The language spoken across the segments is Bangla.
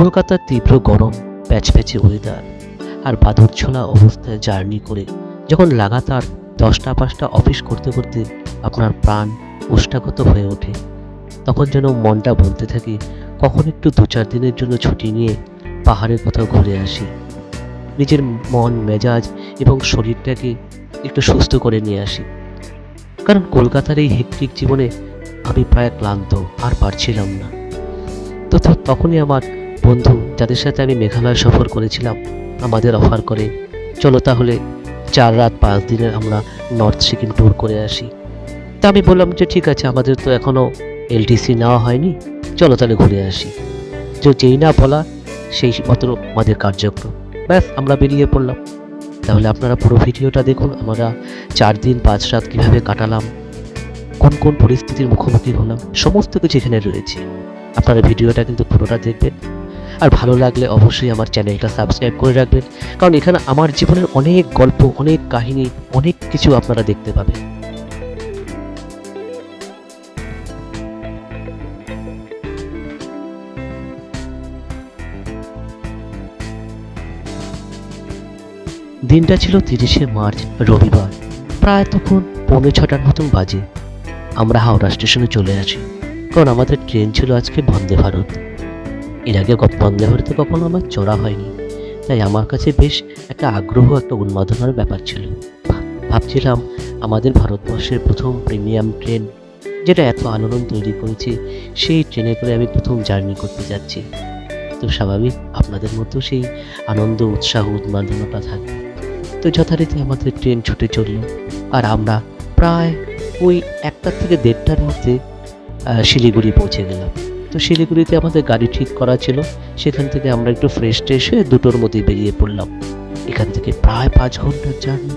কলকাতার তীব্র গরম, প্যাচপ্যাচে ওয়েদার আর বাদর ছোলা অবস্থায় জার্নি করে যখন লাগাতার দশটা পাঁচটা অফিস করতে করতে আপনার প্রাণ উষ্ঠাগত হয়ে ওঠে, তখন যেন মনটা বলতে থাকে, কখন একটু দু চার দিনের জন্য ছুটি নিয়ে পাহাড়ের কোথাও ঘুরে আসি। নিজের মন, মেজাজ এবং শরীরটাকে একটু সুস্থ করে নিয়ে আসি। কারণ কলকাতার এই হেক্টিক জীবনে আমি প্রায় ক্লান্ত, আর পারছিলাম না। তো তখনই আমার বন্ধু, যাদের সাথে আমি মেঘালয় সফর করেছিলাম, আমাদের অফার করে। চলো তাহলে চার রাত পাঁচ দিনের আমরা নর্থ সিকিম ট্যুর করে আসি। তা আমি বললাম যে ঠিক আছে, আমাদের তো এখনও এলটিসি নেওয়া হয়নি। চলো তাহলে ঘুরে আসি। যে যেই না বলা, সেই মতো আমাদের কার্যক্রম। ব্যাস, আমরা বেরিয়ে পড়লাম। তাহলে আপনারা পুরো ভিডিওটা দেখুন, আমরা চার দিন পাঁচ রাত কীভাবে কাটালাম, কোন কোন পরিস্থিতির মুখোমুখি হলাম, সমস্ত কিছু এখানে রয়েছে। আপনারা ভিডিওটা কিন্তু পুরোটা দেখবেন। আর ভালো লাগলে অবশ্যই আমার চ্যানেলটা সাবস্ক্রাইব করে রাখবেন। কারণ এখানে আমার জীবনের অনেক গল্প, অনেক কাহিনী, অনেক কিছু আপনারা দেখতে পাবেন। দিনটা ছিল তিরিশে মার্চ, রবিবার। প্রায় তখন পৌনে ছটার মতন বাজে। আমরা হাওড়া স্টেশনে চলে আসি। কারণ আমাদের ট্রেন ছিল আজকে বন্দে ভারত। এর আগে ক- বন্দে ভারতে কখনো আমার চড়া হয়নি। তাই আমার কাছে বেশ একটা আগ্রহ, একটা উন্মাদনার ব্যাপার ছিল। ভাবছিলাম আমাদের ভারতবর্ষের প্রথম প্রিমিয়াম ট্রেন, যেটা এত আলোড়ন তৈরি করেছে, সেই ট্রেনে করে আমি প্রথম জার্নি করতে যাচ্ছি। তো স্বাভাবিক আপনাদের মতো সেই আনন্দ, উৎসাহ, উন্মাদনাটা থাকবে। তো যথারীতি আমাদের ট্রেন ছুটে চলল। আর আমরা প্রায় ওই একটার থেকে দেড়টার মধ্যে শিলিগুড়ি পৌঁছে গেলাম। তো শিলিগুড়িতে আমাদের গাড়ি ঠিক করা ছিল। সেখান থেকে আমরা একটু ফ্রেশ ট্রেশ হয়ে দুটোর মধ্যে বেরিয়ে পড়লাম। এখান থেকে প্রায় পাঁচ ঘণ্টার জার্নি।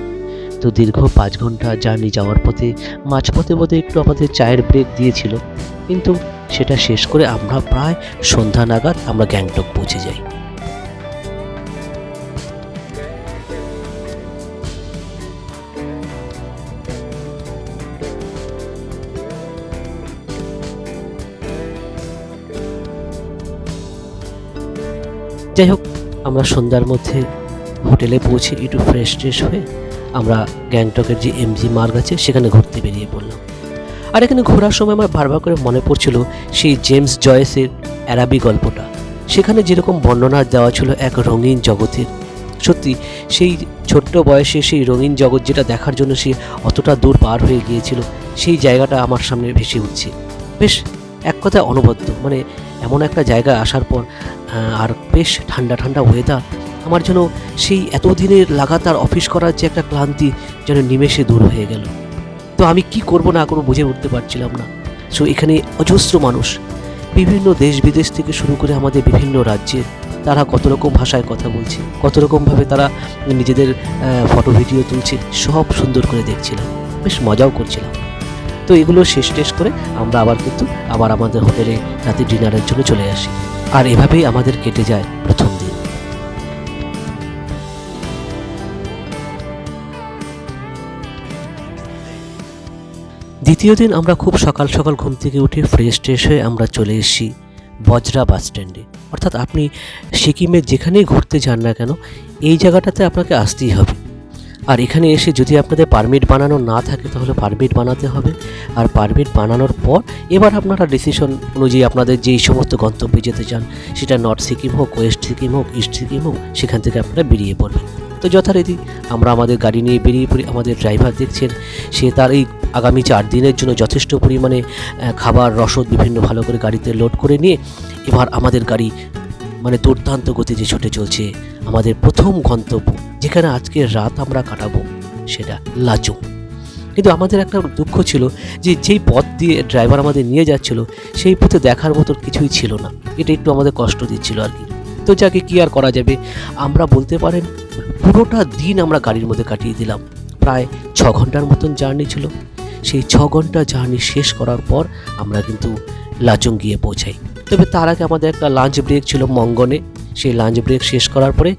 তো দীর্ঘ পাঁচ ঘণ্টা জার্নি যাওয়ার পথে, মাঝপথে পথে একটু আমাদের চায়ের ব্রেক দিয়েছিল। কিন্তু সেটা শেষ করে আমরা প্রায় সন্ধ্যা নাগাদ আমরা গ্যাংটক পৌঁছে যাই। যাই হোক, আমরা সন্ধ্যার মধ্যে হোটেলে পৌঁছে একটু ফ্রেশ ট্রেশ হয়ে আমরা গ্যাংটকের যে এমজি মার্গ আছে, সেখানে ঘুরতে বেরিয়ে পড়লাম। আর এখানে ঘোরার সময় আমার বারবার করে মনে পড়ছিল সেই জেমস জয়েসের অ্যারাবি গল্পটা। সেখানে যেরকম বর্ণনা দেওয়া ছিল এক রঙিন জগতের। সত্যি, সেই ছোট্ট বয়সে সেই রঙিন জগৎ যেটা দেখার জন্য সে অতটা দূর পার হয়ে গিয়েছিল, সেই জায়গাটা আমার সামনে ভেসে উঠছে। বেশ, এক কথায় অনবদ্য মানে এমন একটা জায়গায় আসার পর আর বেশ ঠান্ডা ঠান্ডা ওয়েদার আমার যেন সেই এতদিনের লাগাতার অফিস করার যে একটা ক্লান্তি যেন নিমেষে দূর হয়ে গেল। তো আমি কি করব না করব বুঝে উঠতে পারছিলাম না। সো এখানে অজস্র মানুষ, বিভিন্ন দেশ বিদেশ থেকে শুরু করে আমাদের বিভিন্ন রাজ্যের তারা কত রকম ভাষায় কথা বলছে, কত রকমভাবে তারা নিজেদের ফটো ভিডিও তুলছে, সব সুন্দর করে দেখছিলাম। বেশ মজাও করছিলাম। তো এগুলো শেষ টেস করে আমরা আবার কিন্তু আবার আমাদের হোটেলে রাতে ডিনারের জন্য চলে আসি। আর এভাবেই আমাদের কেটে যায় প্রথম দিন। দ্বিতীয় দিন আমরা খুব সকাল সকাল ঘুম থেকে উঠে ফ্রেশ ট্রেশ হয়ে আমরা চলে এসেছি বজরা বাস স্ট্যান্ডে। অর্থাৎ আপনি সিকিমে যেখানেই ঘুরতে যান না কেন, এই জায়গাটাতে আপনাকে আসতেই হবে। আর এখানে এসে যদি আপনাদের পারমিট বানানো না থাকে, তাহলে পারমিট বানাতে হবে। আর পারমিট বানানোর পর, এবার আপনারা ডিসিশন অনুযায়ী আপনাদের যেই সমস্ত গন্তব্যে যেতে চান, সেটা নর্থ সিকিম হোক ওয়েস্ট সিকিম হোক ইস্ট সিকিম হোক, সেখান থেকে আপনারা বেরিয়ে পড়বেন। তো যথারীতি আমরা আমাদের গাড়ি নিয়ে বেরিয়ে পড়ি, আমাদের ড্রাইভার দেখছেন, সে তার এই আগামী চার দিনের জন্য যথেষ্ট পরিমাণে খাবার, রসদ বিভিন্ন ভালো করে গাড়িতে লোড করে নিয়ে, এবার আমাদের গাড়ি মানে দুর্দান্ত গতিতে ছুটে চলছে আমাদের প্রথম গন্তব্য, যেখানে আজকে রাত আমরা কাটাবো, সেটা লাচুং। কিন্তু আমাদের একটা দুঃখ ছিল যে যেই পথ দিয়ে ড্রাইভার আমাদের নিয়ে যাচ্ছিল, সেই পথে দেখার মতো কিছুই ছিল না। এটা একটু আমাদের কষ্ট দিচ্ছিল আর কি। তো যাকে কি আর করা যাবে, আমরা বলতে পারেন পুরোটা দিন আমরা গাড়ির মধ্যে কাটিয়ে দিলাম। প্রায় ছ ঘণ্টার মতন জার্নি ছিল। সেই ছ ঘণ্টা জার্নি শেষ করার পর আমরা কিন্তু লাচুং গিয়ে পৌঁছাই। তবে তার আগে আমাদের একটা লাঞ্চ ব্রেক ছিল মঙ্গনে। সেই লাঞ্চ ব্রেক শেষ করার পরে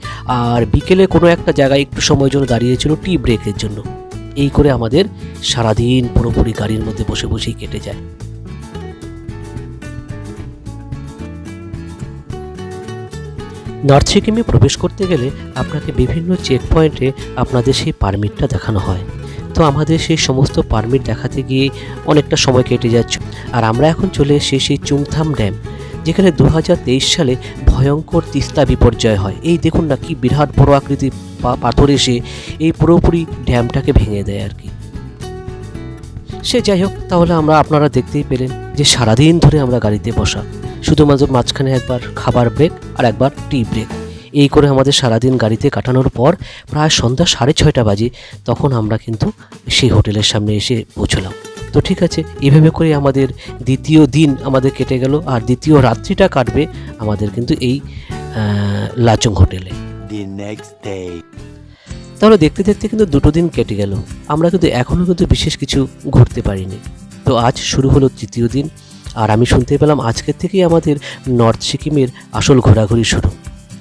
আর বিকেলে কোনো একটা জায়গায় একটু সময়ের জন্য দাঁড়িয়েছিল টি ব্রেকের জন্য। এই করে আমাদের সারাদিন পুরোপুরি গাড়ির মধ্যে বসে বসেই কেটে যায়। নর্থ সিকিমে প্রবেশ করতে গেলে আপনাকে বিভিন্ন চেক পয়েন্টে আপনাদের সেই পারমিটটা দেখানো হয়। তো আমাদের সেই সমস্ত পারমিট দেখাতে গিয়ে অনেকটা সময় কেটে যাচ্ছে। আর আমরা এখন চলে এসেছি সেই চুংথাম ড্যাম যেখানে দু হাজার তেইশ সালে ভয়ঙ্কর তিস্তা বিপর্যয় হয়। এই দেখুন না কি বিরাট বড় আকৃতির পাথর এসে এই পুরোপুরি ড্যামটাকে ভেঙে দেয় আর কি। সে যাই হোক, তাহলে আমরা আপনারা দেখতেই পেলেন যে সারাদিন ধরে আমরা গাড়িতে বসা, শুধুমাত্র মাঝখানে একবার খাবার ব্রেক আর একবার টি ব্রেক এই করে আমাদের সারাদিন গাড়িতে কাটানোর পর প্রায় সন্ধ্যা সাড়ে ছয়টা বাজে, তখন আমরা কিন্তু সেই হোটেলের সামনে এসে পৌঁছলাম। তো ঠিক আছে এভাবে করে আমাদের দ্বিতীয় দিন আমাদের কেটে গেল আর দ্বিতীয় রাত্রিটা কাটবে আমাদের কিন্তু এই লাচং হোটেলে. তাহলে দেখতে দেখতে কিন্তু দুটো দিন কেটে গেল আমরা কিন্তু এখনও কিন্তু বিশেষ কিছু ঘুরতে পারিনি। তো আজ শুরু হলো তৃতীয় দিন আর আমি শুনতে পেলাম আজকের থেকেই আমাদের নর্থ সিকিমের আসল ঘোরাঘুরি শুরু।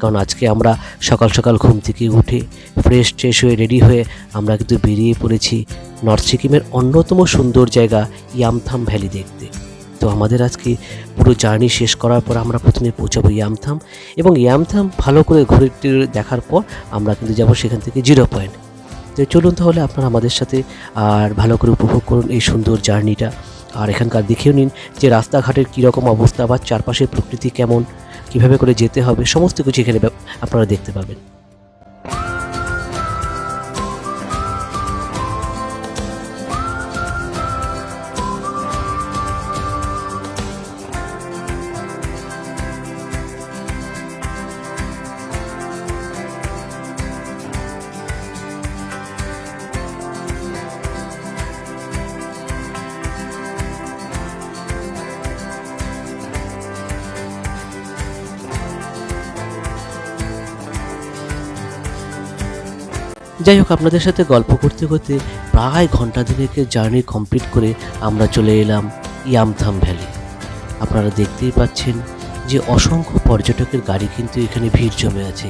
কারণ আজকে আমরা সকাল সকাল ঘুম থেকে উঠে ফ্রেশ ট্রেশ হয়ে রেডি হয়ে আমরা কিন্তু বেরিয়ে পড়েছি নর্থ সিকিমের অন্যতম সুন্দর জায়গা ইয়ামথাম ভ্যালি দেখতে। তো আমাদের আজকে পুরো জার্নি শেষ করার পর আমরা প্রথমে পৌঁছাবো ইয়ামথাম এবং ইয়ামথাম ভালো করে ঘুরে দেখার পর আমরা কিন্তু যাব সেখান থেকে জিরো পয়েন্ট তো চলুন তাহলে আপনারা আমাদের সাথে আর ভালো করে উপভোগ করুন এই সুন্দর জার্নিটা আর এখানকার দেখেও নিন যে রাস্তাঘাটের কীরকম অবস্থা বা চারপাশের প্রকৃতি কেমন। কীভাবে করে যেতে হবে সমস্ত কিছু এখানে আপনারা দেখতে পাবেন যাই হোক, আপনাদের সাথে গল্প করতে করতে প্রায় ঘণ্টা দিনেকের জার্নি কমপ্লিট করে আমরা চলে এলাম ইয়ামথাম ভ্যালি। আপনারা দেখতেই পাচ্ছেন যে অসংখ্য পর্যটকের গাড়ি কিন্তু এখানে ভিড় জমে আছে।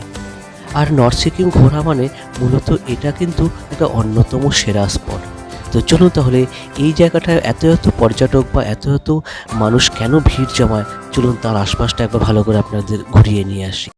আর নর্থ সিকিম ঘোরা মানে মূলত এটা কিন্তু একটা অন্যতম সেরা স্পট। তো চলুন তাহলে এই জায়গাটায় এত এত পর্যটক বা এত এত মানুষ কেন ভিড় জমায়? চলুন তার আশপাশটা একবার ভালো করে আপনাদের ঘুরিয়ে নিয়ে আসি।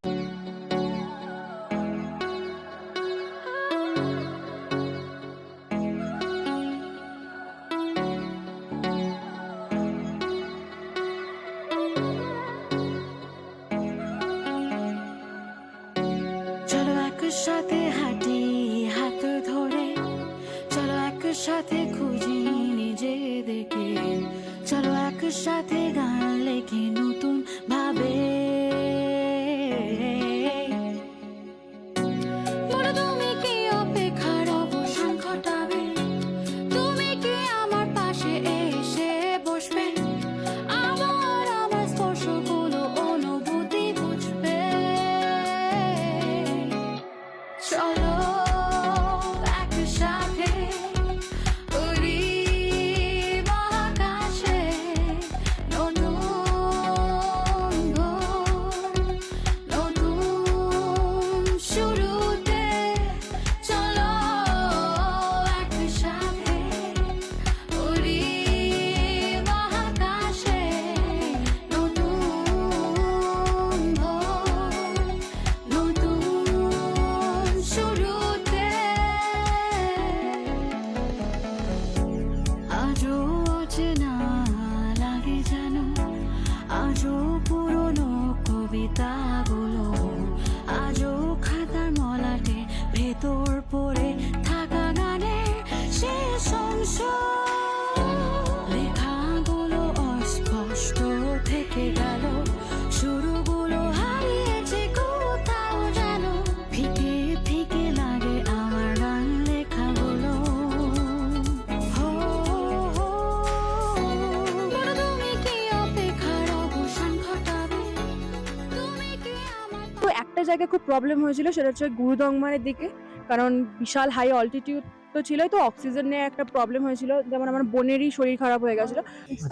জায়গায় খুব প্রবলেম হয়েছিল সেটা হচ্ছে গুরুদংমারের দিকে। কারণ বিশাল হাই অল্টিটিউড তো ছিল তো অক্সিজেন নিয়ে একটা প্রবলেম হয়েছিল। যেমন আমার বোনেরই শরীর খারাপ হয়ে গেছিল।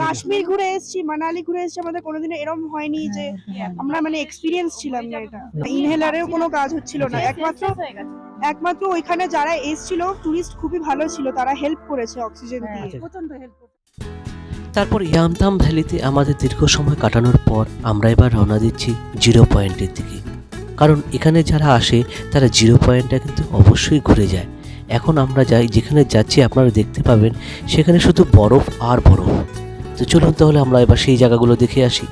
কাশ্মীর ঘুরে এসেছি মানালি ঘুরে এসেছি আমাদের কোনোদিনও এরকম হয়নি যে আমরা মানে এক্সপিরিয়েন্স ছিলাম না এটা। ইনহেলারেও কোনো কাজ হচ্ছিল না। একমাত্র একমাত্র ওইখানে যারা এসেছিল টুরিস্ট খুবই ভালো ছিল তারা হেল্প করেছে অক্সিজেন দিয়ে। প্রচণ্ড হেল্প তারপর ইয়ামতাম ভ্যালিতে আমাদের দীর্ঘ সময় কাটানোর পর আমরা এবার রওনা দিচ্ছি জিরো পয়েন্টের দিকে। কারণ এখানে যারা আসে, তারা জিরো পয়েন্টটা কিন্তু অবশ্যই ঘুরে যায়। এখন আমরা যাই, যেখানে যাচ্ছি আপনারা দেখতে পাবেন, সেখানে শুধু বরফ আর বরফ। তো চলুন তাহলে আমরা এবার সেই জায়গাগুলো দেখে আসি।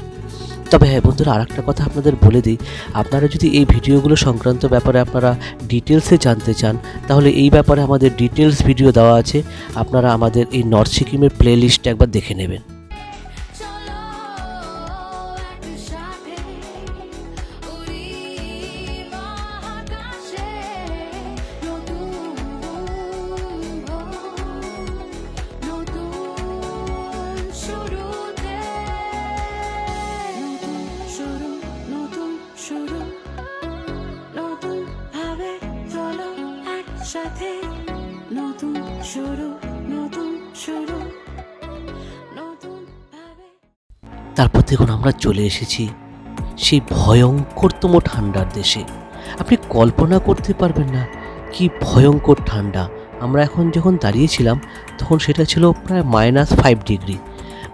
তবে হ্যাঁ বন্ধুরা আর একটা কথা আপনাদের বলে দিই, আপনারা যদি এই ভিডিওগুলো সংক্রান্ত ব্যাপারে আপনারা ডিটেলসে জানতে চান, তাহলে এই ব্যাপারে আমাদের ডিটেলস ভিডিও দেওয়া আছে। আপনারা আমাদের এই নর্থ সিকিমের প্লে লিস্ট একবার দেখে নেবেন। তারপর দেখুন আমরা চলে এসেছি সেই ভয়ঙ্করতম ঠান্ডার দেশে। আপনি কল্পনা করতে পারবেন না কি ভয়ঙ্কর ঠান্ডা। আমরা এখন যখন দাঁড়িয়েছিলাম, তখন সেটা ছিল প্রায় মাইনাস ফাইভ ডিগ্রি।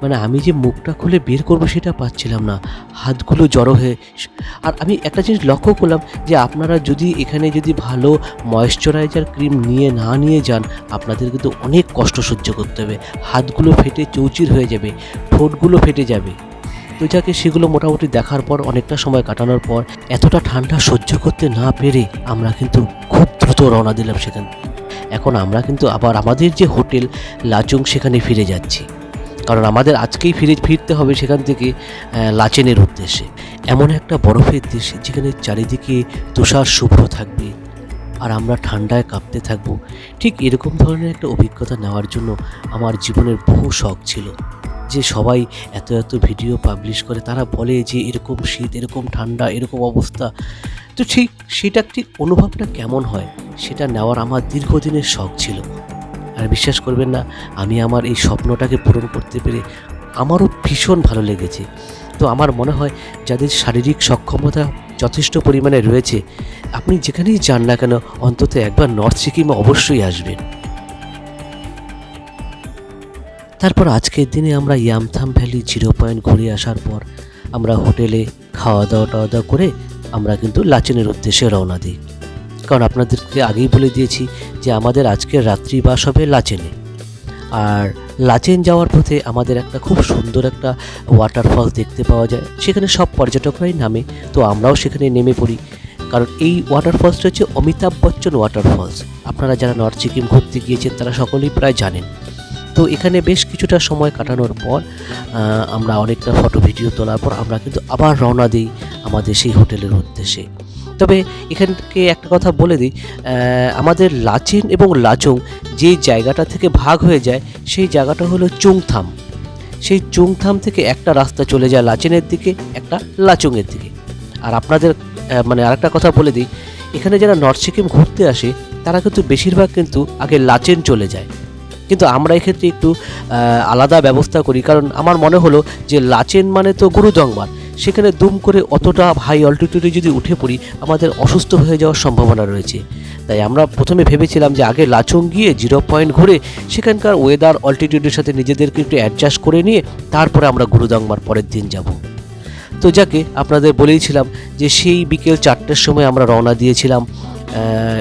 মানে আমি যে মুখটা খুলে বের করব সেটা পাচ্ছিলাম না। হাতগুলো জড়ো হয়ে আর আমি একটা জিনিস লক্ষ্য করলাম যে আপনারা যদি এখানে যদি ভালো ময়েশ্চারাইজার ক্রিম নিয়ে না নিয়ে যান, আপনাদের কিন্তু অনেক কষ্ট সহ্য করতে হবে। হাতগুলো ফেটে চৌচির হয়ে যাবে, ঠোঁটগুলো ফেটে যাবে। তো যাকে সেগুলো মোটামুটি দেখার পর, অনেকটা সময় কাটানোর পর, এতটা ঠান্ডা সহ্য করতে না পেরে আমরা কিন্তু খুব দ্রুত রওনা দিলাম সেখান। থেকে। এখন আমরা কিন্তু আবার আমাদের যে হোটেল, লাচুং সেখানে ফিরে যাচ্ছি। কারণ আমাদের আজকেই ফিরে, ফিরতে হবে সেখান থেকে লাচেনের উদ্দেশ্যে। এমন একটা বরফের দেশ যেখানে চারিদিকে তুষার শুভ্র থাকবে আর আমরা ঠান্ডায় কাঁপতে থাকব। ঠিক এরকম ধরনের একটা অভিজ্ঞতা নেওয়ার জন্য আমার জীবনের বহু শখ ছিল। যে সবাই এত এত ভিডিও পাবলিশ করে, তারা বলে যে এরকম শীত, এরকম ঠান্ডা, এরকম অবস্থা। তো ঠিক সেটা ঠিক অনুভবটা কেমন হয়, সেটা নেওয়ার আমার দীর্ঘদিনের শখ ছিল। আর বিশ্বাস করবেন না, আমি আমার এই স্বপ্নটাকে পূরণ করতে পেরে আমারও ভীষণ ভালো লেগেছে। তো আমার মনে হয় যাদের শারীরিক সক্ষমতা যথেষ্ট পরিমাণে রয়েছে, আপনি যেখানেই যান না কেন, অন্তত একবার নর্থ সিকিমে অবশ্যই আসবেন। তারপর আজকের দিনে আমরা ইয়ামথাম ভ্যালি জিরো পয়েন্ট ঘুরে আসার পর আমরা হোটেলে খাওয়া দাওয়া টাওয়া দাওয়া করে আমরা কিন্তু লাচেনের উদ্দেশ্যে রওনা দিই। কারণ আপনাদেরকে আগেই বলে দিয়েছি যে আমাদের আজকের রাত্রিবাস হবে লাচেনে। আর লাচেন যাওয়ার পথে আমাদের একটা খুব সুন্দর একটা ওয়াটারফল দেখতে পাওয়া যায়। সেখানে সব পর্যটকরাই নামে, তো আমরাও সেখানে নেমে পড়ি। কারণ এই ওয়াটারফলসটা হচ্ছে অমিতাভ বচ্চন ওয়াটারফলস আপনারা যারা নর্থ সিকিম ঘুরতে গিয়েছেন, তারা সকলেই প্রায় জানেন। তো এখানে বেশ কিছুটা সময় কাটানোর পর আমরা অনেকটা ফটো ভিডিও তোলার পর আমরা কিন্তু আবার রওনা দিই আমাদের সেই হোটেলের উদ্দেশ্যে। তবে এখান থেকে একটা কথা বলে দিই আমাদের লাচেন এবং লাচং যে জায়গাটা থেকে ভাগ হয়ে যায়, সেই জায়গাটা হলো চুংথাম। সেই চুংথাম থেকে একটা রাস্তা চলে যায় লাচেনের দিকে, একটা লাচুংয়ের দিকে। আর আপনাদের মানে আরেকটা কথা বলে দিই, এখানে যারা নর্থ সিকিম ঘুরতে আসে, তারা কিন্তু বেশিরভাগ কিন্তু আগে লাচেন চলে যায়। কিন্তু আমরা এক্ষেত্রে একটু আলাদা ব্যবস্থা করি। কারণ আমার মনে হলো যে লাচেন মানে তো গুরুদংবার সেখানে দুম করে অতটা হাই অল্টিটিউডে যদি উঠে পড়ি, আমাদের অসুস্থ হয়ে যাওয়ার সম্ভাবনা রয়েছে। তাই আমরা প্রথমে ভেবেছিলাম যে আগে লাচং গিয়ে জিরো পয়েন্ট ঘুরে সেখানকার ওয়েদার অল্টিটিউডের সাথে নিজেদেরকে একটু অ্যাডজাস্ট করে নিয়ে তারপরে আমরা গুরুদংবার পরের দিন যাব। তো যাকে আপনাদের বলেইছিলাম যে সেই বিকেল চারটের সময় আমরা রওনা দিয়েছিলাম।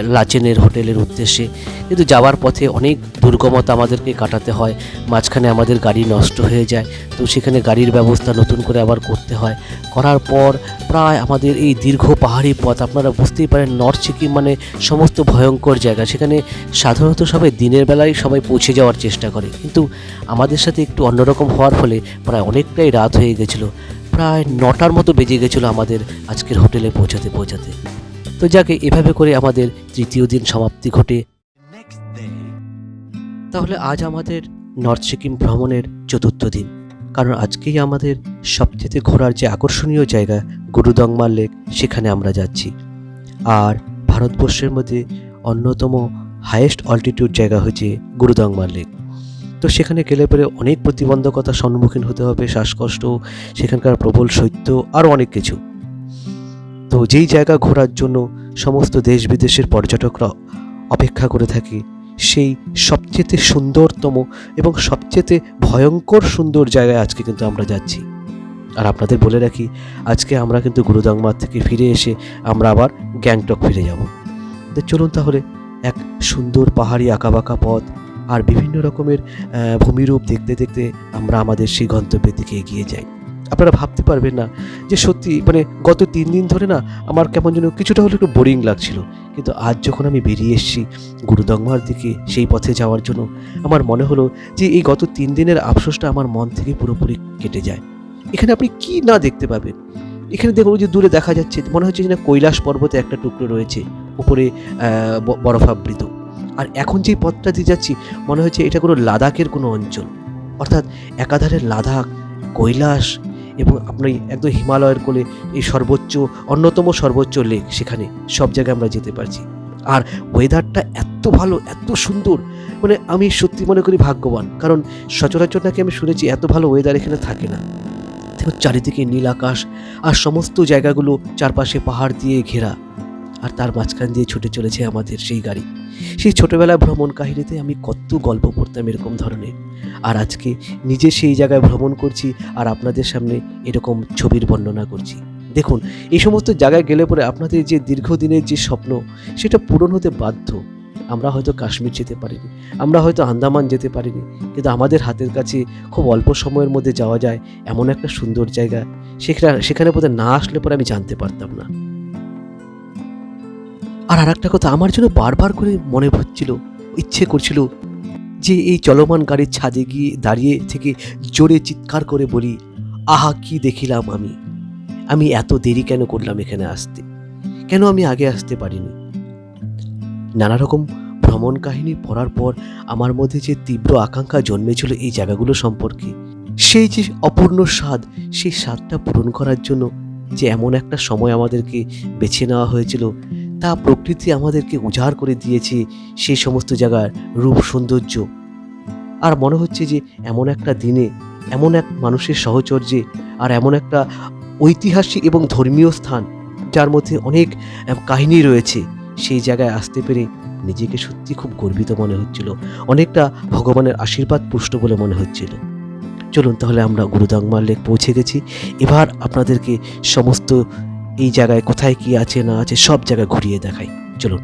লাচেনের হোটেলের উদ্দেশ্যে। কিন্তু যাওয়ার পথে অনেক দুর্গমতা আমাদেরকে কাটাতে হয়। মাঝখানে আমাদের গাড়ি নষ্ট হয়ে যায়। তো সেখানে গাড়ির ব্যবস্থা নতুন করে আবার করতে হয়। করার পর প্রায় আমাদের এই দীর্ঘ পাহাড়ি পথ, আপনারা বুঝতেই পারেন, নর্থ সিকিম মানে সমস্ত ভয়ঙ্কর জায়গা। সেখানে সাধারণত সবাই দিনের বেলায় সবাই পৌঁছে যাওয়ার চেষ্টা করে। কিন্তু আমাদের সাথে একটু অন্যরকম হওয়ার ফলে প্রায় অনেকটাই রাত হয়ে গেছিল। প্রায় নটার মতো বেজে গেছিল আমাদের আজকের হোটেলে পৌঁছাতে পৌঁছাতে। তো যাকে, এভাবে করে আমাদের তৃতীয় দিন সমাপ্তি ঘটে। তাহলে আজ আমাদের নর্থ সিকিম ভ্রমণের চতুর্থ দিন। কারণ আজকেই আমাদের সবচেয়ে ঘোরার যে আকর্ষণীয় জায়গা গুরুদংমার লেক, সেখানে আমরা যাচ্ছি। আর ভারতবর্ষের মধ্যে অন্যতম হায়েস্ট অল্টিটিউড জায়গা হচ্ছে গুরুদংমার লেক। তো সেখানে গেলে পরে অনেক প্রতিবন্ধকতার সম্মুখীন হতে হবে, শ্বাসকষ্ট, সেখানকার প্রবল শৈত্য আরও অনেক কিছু। তো যেই জায়গা ঘোরার জন্য সমস্ত দেশ বিদেশের পর্যটকরা অপেক্ষা করে থাকে, সেই সবচেয়ে সুন্দরতম এবং সবচেয়ে ভয়ঙ্কর সুন্দর জায়গায় আজকে কিন্তু আমরা যাচ্ছি। আর আপনাদের বলে রাখি, আজকে আমরা কিন্তু গুরুদাংমার থেকে ফিরে এসে আমরা আবার গ্যাংটক ফিরে যাব। তো চলুন তাহলে এক সুন্দর পাহাড়ি আঁকাবাঁকা পথ আর বিভিন্ন রকমের ভূমিরূপ দেখতে দেখতে আমরা আমাদের সেই গন্তব্যের দিকে এগিয়ে যাই। আপনারা ভাবতে পারবেন না যে সত্যি মানে গত তিন দিন ধরে না আমার কেমন যেন কিছুটা হলে একটু বোরিং লাগছিল। কিন্তু আজ যখন আমি বেরিয়ে এসেছি গুরুদংমার দিকে সেই পথে যাওয়ার জন্য, আমার মনে হলো যে এই গত তিন দিনের আফসোসটা আমার মন থেকে পুরোপুরি কেটে যায়। এখানে আপনি কি না দেখতে পাবেন? এখানে দেখুন যে দূরে দেখা যাচ্ছে, মনে হচ্ছে যে না কৈলাস পর্বতে একটা টুকরো রয়েছে, উপরে বরফাবৃত আর এখন যেই পথটা দিয়ে যাচ্ছি, মনে হচ্ছে এটা কোনো লাদাখের কোনো অঞ্চল। অর্থাৎ একাধারে লাদাখ, কৈলাস এবং আপনি একদম হিমালয়ের কোলে এই সর্বোচ্চ, অন্যতম সর্বোচ্চ লেক সেখানে সব জায়গায় আমরা যেতে পারছি। আর ওয়েদারটা এত ভালো, এত সুন্দর মানে আমি সত্যি মনে করি ভাগ্যবান, কারণ সচরাচর নাকি আমি শুনেছি এত ভালো ওয়েদার এখানে থাকে না। চারিদিকে নীল আকাশ আর সমস্ত জায়গাগুলো চারপাশে পাহাড় দিয়ে ঘেরা। আর তার মাঝখান দিয়ে ছুটে চলেছে আমাদের সেই গাড়ি। সেই ছোটবেলায় ভ্রমণ কাহিনীতে আমি কত গল্প পড়তাম এরকম ধরনের। আর আজকে নিজে সেই জায়গায় ভ্রমণ করছি আর আপনাদের সামনে এরকম ছবির বর্ণনা করছি। দেখুন, এই সমস্ত জায়গায় গেলে পরে আপনাদের যে দীর্ঘদিনের যে স্বপ্ন, সেটা পূরণ হতে বাধ্য। আমরা হয়তো কাশ্মীর যেতে পারিনি, আমরা হয়তো আন্দামান যেতে পারিনি, কিন্তু আমাদের হাতের কাছে খুব অল্প সময়ের মধ্যে যাওয়া যায় এমন একটা সুন্দর জায়গা সেখানে সেখানে বোধহয় না আসলে পরে আমি জানতে পারতাম না। আর আর একটা কথা, আমার জন্য বারবার করে মনে হচ্ছিল, ইচ্ছে করছিল যে এই চলমান গাড়ির ছাদে গিয়ে দাঁড়িয়ে থেকে জোরে চিৎকার করে বলি, আহা, কি দেখিলাম আমি? আমি এত দেরি কেন করলাম এখানে আসতে? কেন আমি আগে আসতে পারিনি? নানা রকম ভ্রমণ কাহিনী পড়ার পর আমার মধ্যে যে তীব্র আকাঙ্ক্ষা জন্মেছিল এই জায়গাগুলো সম্পর্কে, সেই যে অপূর্ণ স্বাদ, সেই স্বাদটা পূরণ করার জন্য যে এমন একটা সময় আমাদেরকে বেছে নেওয়া হয়েছিল তা প্রকৃতি আমাদেরকে উজাড় করে দিয়েছে সেই সমস্ত জায়গার রূপ সৌন্দর্য। আর মনে হচ্ছে যে এমন একটা দিনে, এমন এক মানুষের সহচর্যে, আর এমন একটা ঐতিহাসিক এবং ধর্মীয় স্থান যার মধ্যে অনেক কাহিনী রয়েছে, সেই জায়গায় আসতে পেরে নিজেকে সত্যি খুব গর্বিত মনে হচ্ছিল। অনেকটা ভগবানের আশীর্বাদ পুষ্ট বলে মনে হচ্ছিল। চলুন তাহলে আমরা গুরুদাংমার লেক পৌঁছে গেছি। এবার আপনাদেরকে সমস্ত এই জায়গায় কোথায় কি আছে না আছে সব জায়গায় ঘুরিয়ে দেখাই। চলুন।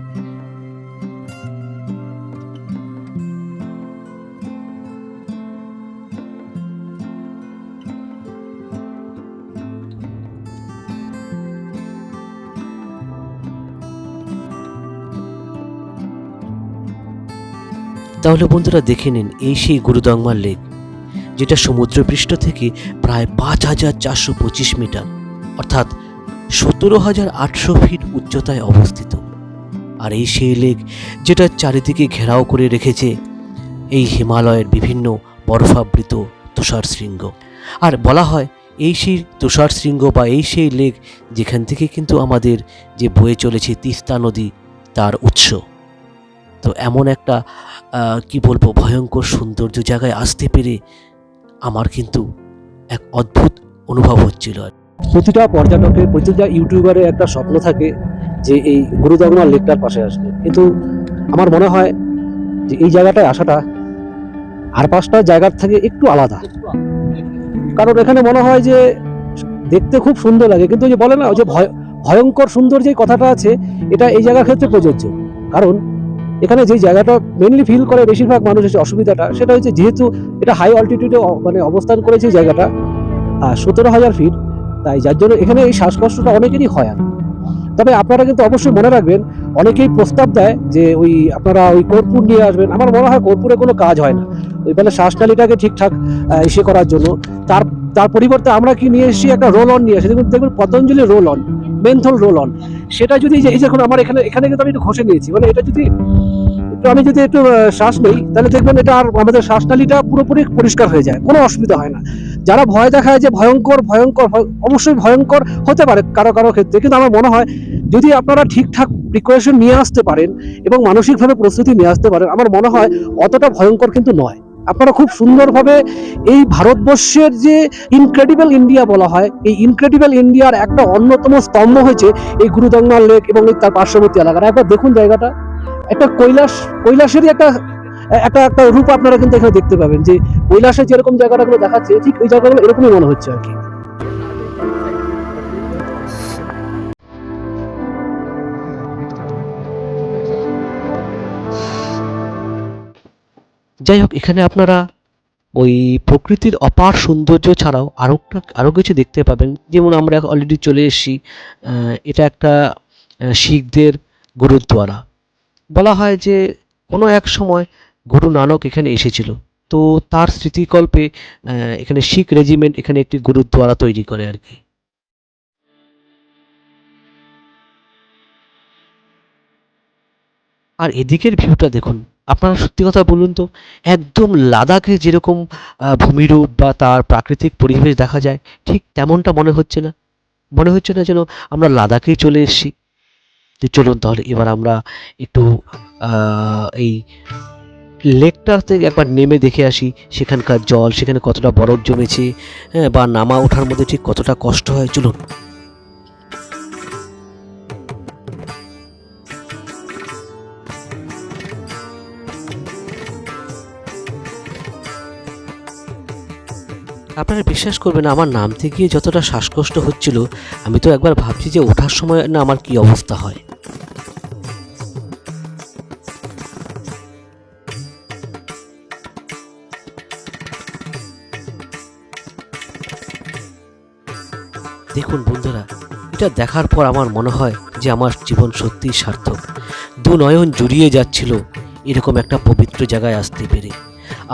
তাহলে বন্ধুরা দেখে নিন এই সেই গুরুদংমার লেক, যেটা সমুদ্রপৃষ্ঠ থেকে প্রায় পাঁচ হাজার চারশো পঁচিশ মিটার, অর্থাৎ সতেরো হাজার আটশো ফিট উচ্চতায় অবস্থিত। আর এই সেই লেক যেটা চারিদিকে ঘেরাও করে রেখেছে এই হিমালয়ের বিভিন্ন বরফাবৃত তুষার শৃঙ্গ। আর বলা হয় এই সেই তুষার শৃঙ্গ বা এই সেই লেক যেখান থেকে কিন্তু আমাদের যে বয়ে চলেছে তিস্তা নদী, তার উৎস। তো এমন একটা কি বলব, ভয়ঙ্কর সৌন্দর্য জায়গায় আসতে পেরে আমার কিন্তু এক অদ্ভুত অনুভব হচ্ছিল আর প্রতিটা পর্যটকের, প্রতিটা ইউটিউবারের একটা স্বপ্ন থাকে যে এই গুরুদগমার লেকটার পাশে আসবে কিন্তু আমার মনে হয় যে এই জায়গাটায় আসাটা আর পাঁচটা জায়গার থেকে একটু আলাদা। কারণ এখানে মনে হয় যে দেখতে খুব সুন্দর লাগে, কিন্তু যে বলে না যে ভয়, ভয়ঙ্কর সুন্দর যে কথাটা আছে, এটা এই জায়গার ক্ষেত্রে প্রযোজ্য। কারণ এখানে যে জায়গাটা মেনলি ফিল করে বেশিরভাগ মানুষ হচ্ছে অসুবিধাটা, সেটা হচ্ছে যেহেতু এটা হাই অল্টিটিউডে মানে অবস্থান করেছে এই জায়গাটা আর সতেরো হাজার ফিট তাই যার জন্য এখানে এই শ্বাসকষ্টটা অনেকেরই হয় আর তবে আপনারা কিন্তু অবশ্যই মনে রাখবেন, অনেকেই প্রস্তাব দেয় যে ওই আপনারা ওই কর্পূর নিয়ে আসবেন। আমার মনে হয় কর্পূরে কোনো কাজ হয় না। ওই মানে শ্বাসনালীটাকে ঠিকঠাক ইসে করার জন্য। তার তার পরিবর্তে আমরা কি নিয়ে এসেছি? একটা রোল অন নিয়ে এসেছি। দেখুন দেখবেন Patanjali roll on menthol roll on সেটা যদি এই যে- আমার এখানে এখানে কিন্তু আমি একটু ঘষে নিয়েছি। মানে এটা যদি একটু আমি যদি একটু শ্বাস নেই, তাহলে দেখবেন এটা আর আমাদের শ্বাসনালীটা পুরোপুরি পরিষ্কার হয়ে যায়, কোনো অসুবিধা হয় না। যারা ভয় দেখায় যে ভয়ঙ্কর ভয়ঙ্কর অবশ্যই ভয়ঙ্কর হতে পারে কারও কারও ক্ষেত্রে, কিন্তু আমার মনে হয় যদি আপনারা ঠিকঠাক প্রিকশন নিয়ে আসতে পারেন এবং মানসিকভাবে প্রস্তুতি নিয়ে আসতে পারেন, আমার মনে হয় অতটা ভয়ঙ্কর কিন্তু নয়। আপনারা খুব সুন্দরভাবে এই ভারতবর্ষের যে ইনক্রেডিবল ইন্ডিয়া বলা হয়, এই ইনক্রেডিবল ইন্ডিয়ার একটা অন্যতম স্তম্ভ হয়েছে এই গুরুদঙ্গার লেক এবং তার পার্শ্ববর্তী এলাকার একবার দেখুন জায়গাটা। একটা কৈলাস, কৈলাসেরই একটা একটা একটা রূপ আপনারা কিন্তু এখানে দেখতে পাবেন যে কৈলাসে যেরকম জায়গাটাগুলো দেখাচ্ছে, ঠিক ওই জায়গাগুলো এরকমই মনে হচ্ছে আর কি। যাই হোক, এখানে আপনারা ওই প্রকৃতির অপার সৌন্দর্য ছাড়াও আরও আরও কিছু দেখতে পাবেন। যেমন আমরা অলরেডি চলে এসেছি এটা একটা শিখদের গুরুদ্বারা। বলা হয় যে কোনো এক সময় গুরু নানক এখানে এসেছিল। তো তার স্মৃতিকল্পে এখানে শিখ রেজিমেন্ট এখানে একটি গুরুদ্বারা তৈরি করে আর কি। আর এদিকের ভিউটা দেখুন, আপনারা সত্যি কথা বলুন তো, একদম লাদাখে যেরকম ভূমিরূপ বা তার প্রাকৃতিক পরিবেশ দেখা যায়, ঠিক তেমনটা মনে হচ্ছে না। মনে হচ্ছে না যেন আমরা লাদাখেই চলে এসেছি। তো চলুন তাহলে এবার আমরা একটু এই লেকটা থেকে একবার নেমে দেখে আসি, সেখানকার জল, সেখানে কতটা বরফ জমেছে হ্যাঁ বা নামা ওঠার মধ্যে ঠিক কতটা কষ্ট হয়, চলুন। আপনারা বিশ্বাস করবেন আমার নামতে গিয়ে যতটা শ্বাসকষ্ট হচ্ছিল, আমি তো একবার ভাবছি যে ওঠার সময় না আমার কি অবস্থা হয়। দেখুন বন্ধুরা, এটা দেখার পর আমার মনে হয় যে আমার জীবন সত্যিই সার্থক। দু নয়ন জুড়িয়ে যাচ্ছিল, এরকম একটা পবিত্র জায়গায় আসতে পেরে।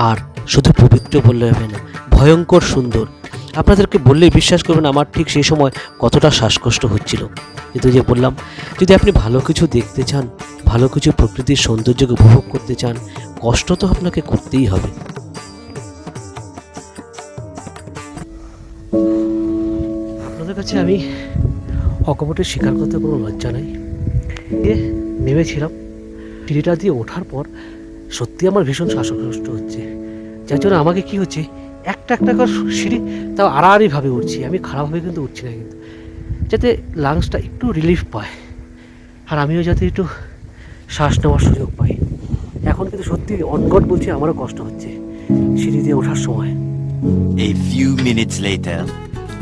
আর শুধু পবিত্র বললে হবে না, ভয়ঙ্কর সুন্দর। আপনাদেরকে বললেই বিশ্বাস করবেন, আমার ঠিক সেই সময় কতটা শ্বাসকষ্ট হচ্ছিল। কিন্তু যে বললাম, যদি আপনি ভালো কিছু দেখতে চান, ভালো কিছু প্রকৃতির সৌন্দর্যকে উপভোগ করতে চান, কষ্ট তো আপনাকে করতেই হবে। কাছে আমি অকপটের স্বীকার করতে কোনো লজ্জা নেই। দিয়ে নেমেছিলাম সিঁড়িটা দিয়ে ওঠার পর সত্যি আমার ভীষণ শ্বাসকষ্ট হচ্ছে। যার জন্য আমাকে কি হচ্ছে, একটা একটা করে সিঁড়ি তাও আড়াআড়িভাবে উঠছি। আমি খারাপভাবে কিন্তু উঠছি না কিন্তু। যাতে লাংসটা একটু রিলিফ পায়। আর আমিও যাতে একটু শ্বাস নেওয়ার সুযোগ পাই। এখন কিন্তু সত্যি অনগট বলছি আমারও কষ্ট হচ্ছে সিঁড়ি দিয়ে ওঠার সময়। A few minutes later.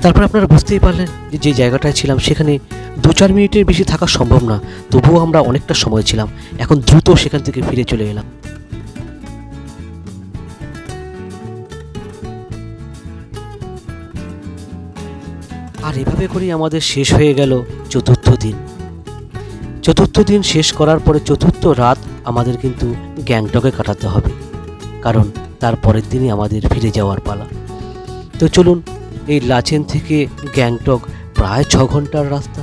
তারপর আপনারা বুঝতেই পারলেন যে যে জায়গাটায় ছিলাম সেখানে দু চার মিনিটের বেশি থাকা সম্ভব না, তবুও আমরা অনেকটা সময় ছিলাম। এখন দ্রুত সেখান থেকে ফিরে চলে এলাম। আর এভাবে করেই আমাদের শেষ হয়ে গেল চতুর্থ দিন। চতুর্থ দিন শেষ করার পরে চতুর্থ রাত আমাদের কিন্তু গ্যাংটকে কাটাতে হবে। কারণ তার পরের দিনই আমাদের ফিরে যাওয়ার পালা। তো চলুন এই লাচেন থেকে গ্যাংটক প্রায় ছ ঘণ্টার রাস্তা।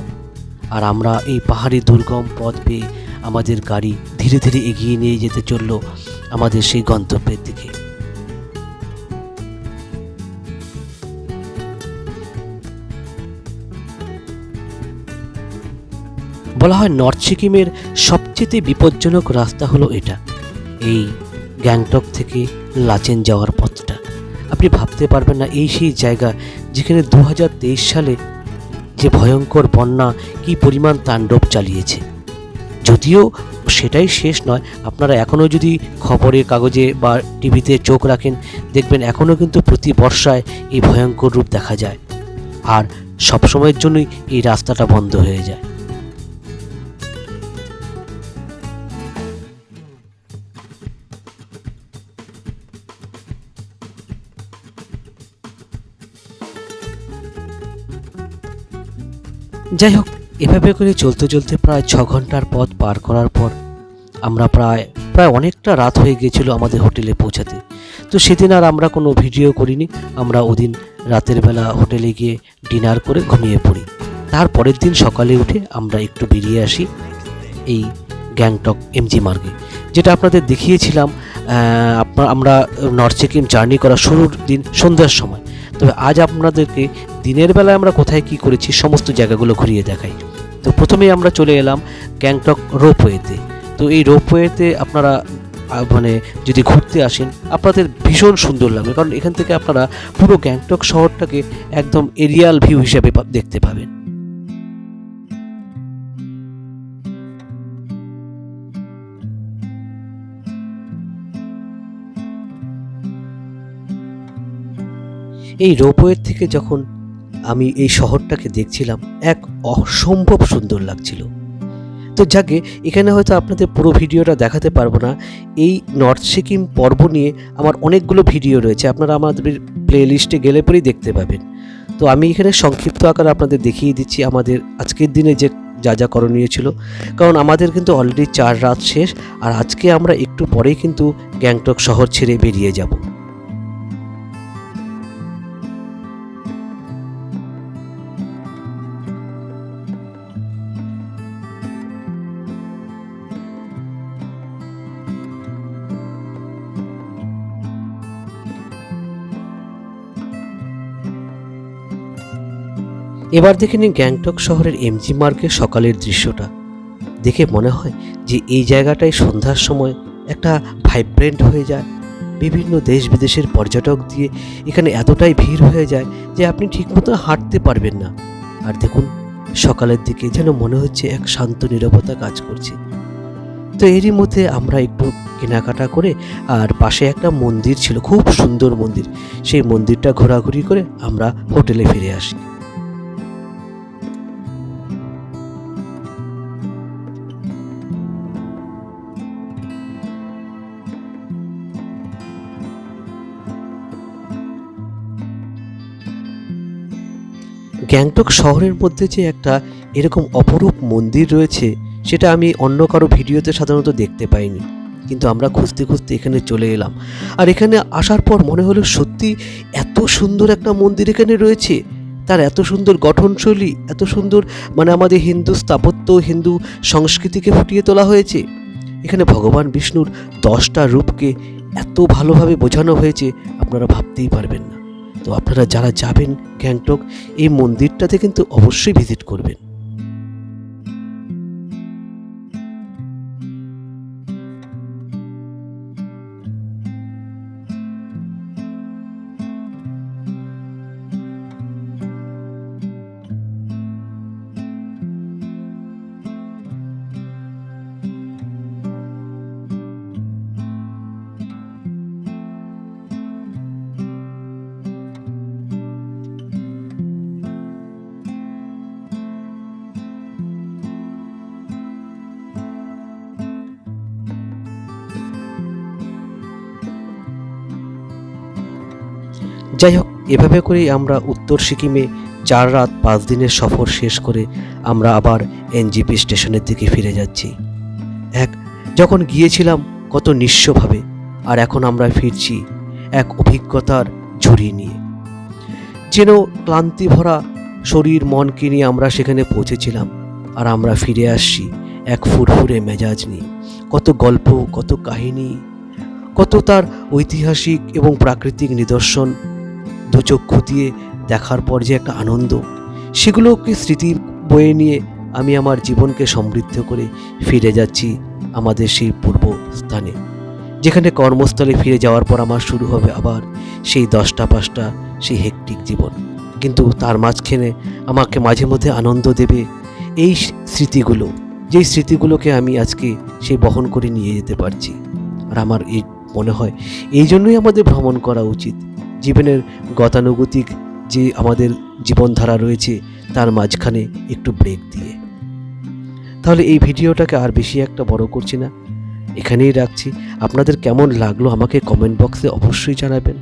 আর আমরা এই পাহাড়ি দুর্গম পথ পেয়ে আমাদের গাড়ি ধীরে ধীরে এগিয়ে নিয়ে যেতে চলল আমাদের সেই গন্তব্যের দিকে। বলা হয় নর্থ সিকিমের সবচেয়ে বিপজ্জনক রাস্তা হলো এটা। এই গ্যাংটক থেকে লাচেন যাওয়ার পথটা। আপনি ভাবতে পারবেন না, এই সেই জায়গা যেখানে দু হাজার তেইশ সালে যে ভয়ঙ্কর বন্যা, কি পরিমাণ তাণ্ডব চালিয়েছে। যদিও সেটাই শেষ নয়, আপনারা এখনও যদি খবরের কাগজে বা টিভিতে চোখ রাখেন, দেখবেন এখনও কিন্তু প্রতি বর্ষায় এই ভয়ঙ্কর রূপ দেখা যায়। আর সবসময়ের জন্যই এই রাস্তাটা বন্ধ হয়ে যায়। যাই হোক এভাবে করে চলতে চলতে প্রায় ছ ঘণ্টার পথ পার করার পর আমরা প্রায় প্রায় অনেকটা রাত হয়ে গিয়েছিল আমাদের হোটেলে পৌঁছাতে। তো সেদিন আর আমরা কোনো ভিডিও করিনি, আমরা ওদিন রাতের বেলা হোটেলে গিয়ে ডিনার করে ঘুমিয়ে পড়ি। তার পরের দিন সকালে উঠে আমরা একটু বেরিয়ে আসি এই গ্যাংটক এমজি মার্গে। যেটা আপনাদের দেখিয়েছিলাম আমরা নর্থ সিকিম জার্নি করা শুরুর দিন সন্ধ্যার সময়। তবে আজ আপনাদেরকে দিনের বেলায় আমরা কোথায় কি করেছি, সমস্ত জায়গাগুলো ঘুরিয়ে দেখাই। তো প্রথমেই আমরা চলে এলাম গ্যাংটক রোপওয়েতে। তো এই রোপওয়েতে আপনারা মানে যদি ঘুরতে আসেন, আপনাদের ভীষণ সুন্দর লাগবে। কারণ এখান থেকে আপনারা পুরো গ্যাংটক শহরটাকে একদম এরিয়াল ভিউ হিসেবে দেখতে পাবেন। এই রোপওয়ের থেকে যখন আমি এই শহরটাকে দেখছিলাম, এক অসম্ভব সুন্দর লাগছিল। তো যাকে, এখানে হয়তো আপনাদের পুরো ভিডিওটা দেখাতে পারব না, এই নর্থ সিকিম পর্ব নিয়ে আমার অনেকগুলো ভিডিও রয়েছে, আপনারা আমাদের প্লে লিস্টে গেলে পরেই দেখতে পাবেন। তো আমি এখানে সংক্ষিপ্ত আকারে আপনাদের দেখিয়ে দিচ্ছি আমাদের আজকের দিনে যে যা যা করণীয় ছিল। কারণ আমাদের কিন্তু অলরেডি চার রাত শেষ, আর আজকে আমরা একটু পরেই কিন্তু গ্যাংটক শহর ছেড়ে বেরিয়ে যাব। এবার দেখে নিন গ্যাংটক শহরের এমজি মার্কের সকালের দৃশ্যটা। দেখে মনে হয় যে এই জায়গাটায় সন্ধ্যার সময় একটা ভাইব্রেন্ট হয়ে যায়। বিভিন্ন দেশ বিদেশের পর্যটক দিয়ে এখানে এতটাই ভিড় হয়ে যায় যে আপনি ঠিকমতো হাঁটতে পারবেন না। আর দেখুন, সকালের দিকে যেন মনে হচ্ছে এক শান্ত নীরবতা কাজ করছে। তো এরই মধ্যে আমরা একটু কেনাকাটা করে আর পাশে একটা মন্দির ছিল, খুব সুন্দর মন্দির। সেই মন্দিরটা ঘোরাঘুরি করে আমরা হোটেলে ফিরে আসি। গ্যাংটক শহরের মধ্যে যে একটা এরকম অপরূপ মন্দির রয়েছে, সেটা আমি অন্য কারও ভিডিওতে সাধারণত দেখতে পাইনি। কিন্তু আমরা খুঁজতে খুঁজতে এখানে চলে এলাম। আর এখানে আসার পর মনে হলো সত্যি এত সুন্দর একটা মন্দির এখানে রয়েছে। তার এত সুন্দর গঠনশৈলী, এত সুন্দর মানে আমাদের হিন্দু স্থাপত্য, হিন্দু সংস্কৃতিকে ফুটিয়ে তোলা হয়েছে। এখানে ভগবান বিষ্ণুর দশটা রূপকে এত ভালোভাবে বোঝানো হয়েছে, আপনারা ভাবতেই পারবেন না। তো আপনারা যারা যাবেন গ্যাংটক এই মন্দিরটাতে কিন্তু অবশ্যই ভিজিট করবেন। যাই হোক এভাবে করেই আমরা উত্তর সিকিমে চার রাত পাঁচ দিনের সফর শেষ করে আমরা আবার এনজিপি স্টেশনের দিকে ফিরে যাচ্ছি। এক, যখন গিয়েছিলাম কত নিঃস্বভাবে, আর এখন আমরা ফিরছি এক অভিজ্ঞতার ঝুড়ি নিয়ে। যেন ক্লান্তি ভরা শরীর মনকে নিয়ে আমরা সেখানে পৌঁছেছিলাম, আর আমরা ফিরে আসছি এক ফুরফুরে মেজাজ নিয়ে। কত গল্প, কত কাহিনী, কত তার ঐতিহাসিক এবং প্রাকৃতিক নিদর্শন দু চক্ষু দিয়ে দেখার পর যে একটা আনন্দ সেগুলোকে স্মৃতি বয়ে নিয়ে আমি আমার জীবনকে সমৃদ্ধ করে ফিরে যাচ্ছি আমাদের সেই পূর্ব স্থানে, যেখানে কর্মস্থলে ফিরে যাওয়ার পর আমার শুরু হবে আবার সেই দশটা পাঁচটা, সেই হেকটিক জীবন। কিন্তু তার মাঝখানে আমাকে মাঝে মধ্যে আনন্দ দেবে এই স্মৃতিগুলো, যেই স্মৃতিগুলোকে আমি আজকে সেই বহন করে নিয়ে যেতে পারছি। আর আমার এই মনে হয়, এই জন্যই আমাদের ভ্রমণ করা উচিত। জীবনের গতানুগতিক যে আমাদের জীবনধারা রয়েছে, তার মাঝখানে একটু ব্রেক দিয়ে। তাহলে এই ভিডিওটাকে আর বেশি একটা বড় করছি না। এখানেই রাখছি। আপনাদের কেমন লাগল আমাকে কমেন্ট বক্সে অবশ্যই জানাবেন।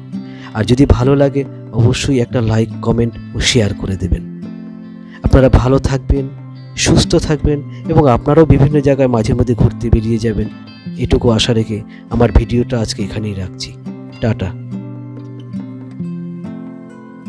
আর যদি ভালো লাগে, অবশ্যই একটা লাইক কমেন্ট ও শেয়ার করে দেবেন। আপনারা ভালো থাকবেন, সুস্থ থাকবেন এবং আপনারাও বিভিন্ন জায়গায় মাঝে মধ্যে ঘুরতে বেরিয়ে যাবেন। এটুকু আশা রেখে আমার ভিডিওটা আজকে এখানেই রাখছি। টাটা।